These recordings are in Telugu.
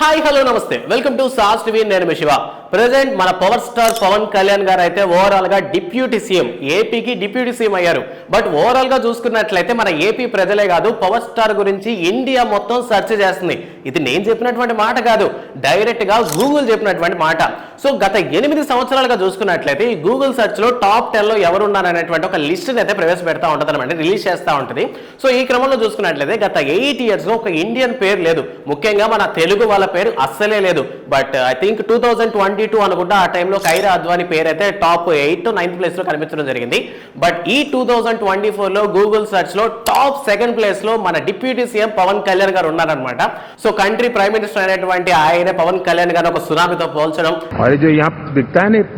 హాయ్ హలో నమస్తే. వెల్కమ్ టు సాస్ టీవీ నేను మీ శివ. ప్రెసెంట్ మన పవర్ స్టార్ పవన్ కళ్యాణ్ గారు అయితే ఓవరాల్గా డిప్యూటీ సీఎం ఏపీకి డిప్యూటీ సీఎం అయ్యారు. బట్ ఓవరాల్గా చూసుకున్నట్లయితే మన ఏపీ ప్రజలే కాదు పవర్ స్టార్ గురించి ఇండియా మొత్తం సెర్చ్ చేస్తుంది. ఇది నేను చెప్పినటువంటి మాట కాదు డైరెక్ట్గా గూగుల్ చెప్పినటువంటి మాట. సో గత ఎనిమిది సంవత్సరాలుగా చూసుకున్నట్లయితే ఈ గూగుల్ సెర్చ్లో టాప్ టెన్లో ఎవరున్నారు అనేటువంటి ఒక లిస్ట్ అయితే ప్రవేశపెడతా ఉంటుంది అనమాట రిలీజ్ చేస్తూ ఉంటుంది. సో ఈ క్రమంలో చూసుకున్నట్లయితే గత ఎయిట్ ఇయర్స్లో ఒక ఇండియన్ పేరు లేదు. ముఖ్యంగా మన తెలుగు వాళ్ళ పేరు అస్సలే లేదు. But I think two thousand twenty two అనుకుంటా ఆ టైంలో కైరా అద్వానీ పేరు అయితే టాప్ ఎయిట్ నైన్త్ ప్లేస్లో కనిపించడం జరిగింది. బట్ ఈ టూ థౌజండ్ ట్వంటీ ఫోర్లో గూగుల్ సర్చ్లో టాప్ సెకండ్ ప్లేస్లో మన డిప్యూటీ సీఎం పవన్ కళ్యాణ్ గారు ఉన్నారనమాట సో కంట్రీ ప్రైమ్ మినిస్టర్ అయినటువంటి ఆయన పవన్ కళ్యాణ్ గారు ఒక సునామీతో పోల్చడం.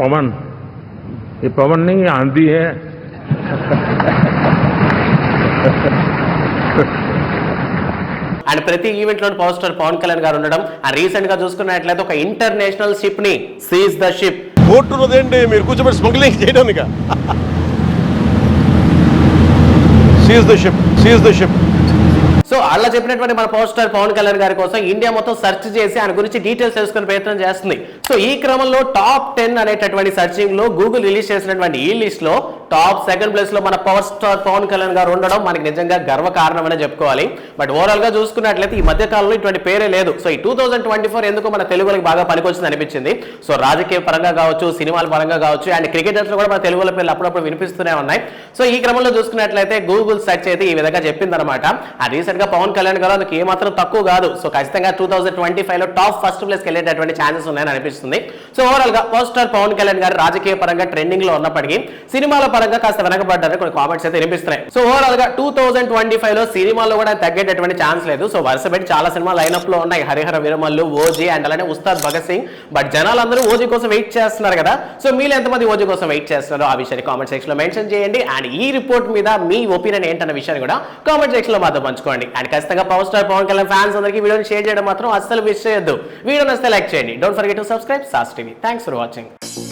పవన్? ఈ పవన్ ఆంధీ అండ్ ప్రతి ఈవెంట్లో పవర్ స్టార్ పవన్ కళ్యాణ్ గారు ఉండడం. అండ్ రీసెంట్గా చూసుకున్నట్లయితే ఒక ఇంటర్నేషనల్ షిప్ని సీజ్ ద షిప్ కోర్టు ఉన్నదేంటి? మీరు కూర్చోబెట్టి స్మగ్లింగ్ చేయడానికి seize the ship seize the ship so అలా చెప్పినటువంటి మన పవర్ స్టార్ పవన్ కళ్యాణ్ గారి కోసం ఇండియా మొత్తం సెర్చ్ చేసి ఆయన గురించి డీటెయిల్స్ తెలుసుకునే ప్రయత్నం చేస్తుంది. సో ఈ క్రమంలో టాప్ టెన్ అనేటటువంటి సర్చింగ్లో గూగుల్ రిలీజ్ చేసినటువంటి ఈ లిస్ట్లో టాప్ సెకండ్ ప్లేస్లో మన పవర్ స్టార్ పవన్ కళ్యాణ్ గారు ఉండడం మనకి నిజంగా గర్వ కారణమనే చెప్పుకోవాలి. బట్ ఓవరాల్గా చూసుకున్నట్లయితే ఈ మధ్య కాలంలో ఇటువంటి పేరే లేదు. సో ఈ టూ థౌసండ్ ట్వంటీ ఫోర్ ఎందుకు మన తెలుగులకు బాగా పనికొచ్చింది అనిపించింది. సో రాజకీయ పరంగా కావచ్చు సినిమాల పరంగా కావచ్చు అండ్ క్రికెటర్స్ కూడా మన తెలుగుల పేర్లు అప్పుడప్పుడు వినిపిస్తూనే ఉన్నాయి. సో ఈ క్రమంలో చూసుకున్నట్లయితే గూగుల్ సెర్చ్ అయితే ఈ విధంగా చెప్పిందనమాట. ఆ రీసెంట్గా పవన్ కళ్యాణ్ గారు అందుకు ఏమాత్రం తక్కువ కాదు. సో ఖచ్చితంగా టూ థౌసండ్ ట్వంటీ ఫైవ్లో టాప్ ఫస్ట్ ప్లేస్కి వెళ్ళేటటువంటి ఛాన్సెస్ ఉన్నాయని అనిపిస్తుంది. సో ఓవరాల్గా పవర్ స్టార్ పవన్ కళ్యాణ్ గారు రాజకీయ పరంగా ట్రెండింగ్లో ఉన్నప్పటికీ సినిమాల పరంగా కాస్త వెనకబడ్డారని కొన్ని కామెంట్స్ అయితే వినిపిస్తున్నాయి. సో ఓవరాల్గా టూ థౌసండ్ ట్వంటీ ఫైవ్లో సినిమాల్లో కూడా తగ్గేటటువంటి ఛాన్స్ లేదు. సో వరుస పెట్టి చాలా సినిమా లైనప్లో ఉన్నాయి. హరిహర విరమల్లు ఓజీ అండ్ అలానే ఉస్తాద్ భగత్ సింగ్. బట్ జనాలందరూ ఓజీ కోసం వెయిట్ చేస్తున్నారు కదా. సో మీరు ఎంతమంది ఓజీ కోసం వెయిట్ చేస్తున్నారో ఆ విషయాన్ని కామెంట్ సెక్షన్లో మెన్షన్ చేయండి. అండ్ ఈ రిపోర్ట్ మీద మీ ఒపీనియన్ ఏంటన్న విషయాన్ని కూడా కామెంట్ సెక్షన్లో మాతో పంచుకోండి. అండ్ ఖచ్చితంగా power star Pawan Kalyan fans అందరికీ వీడియోని షేర్ చేయడం మాత్రం అస్సలు మిస్ చేయొద్దు. వీడియో నచ్చితే లైక్ చేయండి. Don't forget to subscribe Sas TV thanks for watching